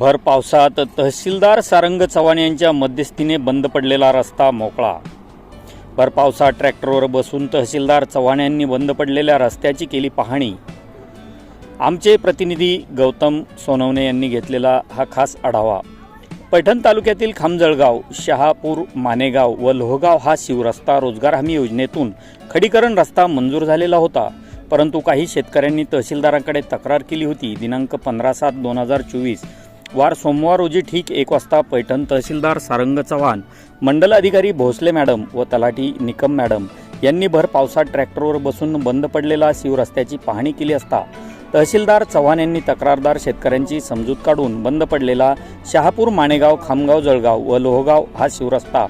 भर पावसात तहसीलदार सारंग चव्हाण यांच्या मध्यस्थीने बंद पडलेला रस्ता मोकळा. भर पावसात ट्रॅक्टरवर बसून तहसीलदार चव्हाण यांनी बंद पडलेल्या रस्त्याची केली पाहणी. आमचे प्रतिनिधी गौतम सोनवणे यांनी घेतलेला हा खास आढावा. पैठण तालुक्यातील खामजळगाव शहापूर मानेगाव व लोहगाव हा शिवरस्ता रोजगार हमी योजनेतून खडीकरण रस्ता मंजूर झालेला होता. परंतु काही शेतकऱ्यांनी तहसीलदारांकडे तक्रार केली होती. दिनांक पंधरा सात दोन हजार चोवीस वार सोमवार रोजी ठीक एक वाजता पैठण तहसीलदार सारंग चव्हाण मंडल अधिकारी भोसले मॅडम व तलाठी निकम मॅडम यांनी भर पावसात ट्रॅक्टरवर बसून बंद पडलेला शिवरस्त्याची पाहणी केली असता तहसीलदार चव्हाण यांनी तक्रारदार शेतकऱ्यांची समजूत काढून बंद पडलेला शहापूर माणेगाव खामगाव जळगाव व लोहगाव हा शिवरस्ता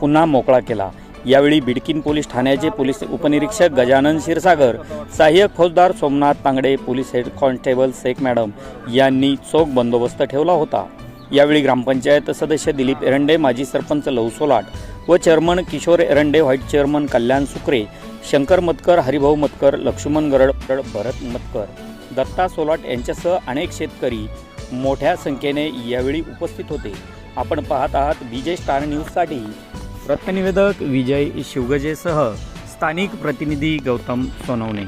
पुन्हा मोकळा केला. यावेळी बिडकीन पोलीस ठाण्याचे पोलीस उपनिरीक्षक गजानन क्षीरसागर सहाय्यक फौजदार Somnath Tangde police head constable Shaikh madam यांनी चोख बंदोबस्त ठेवला होता. यावेळी ग्रामपंचायत सदस्य दिलीप एरंडे माजी सरपंच लव सोलाट व chairman Kishor Erande vice chairman Kalyan Sukre Shankar Matkar Haribhau Matkar Laxman Garad Bharat Matkar Datta Solat यांच्यासह अनेक शेतकरी मोठ्या संख्येने यावेळी उपस्थित होते. आपण पाहत आहात विजय स्टार न्यूजसाठी रत्ननिवेदक विजय शिवगजेसह स्थानिक प्रतिनिधी गौतम सोनवणे.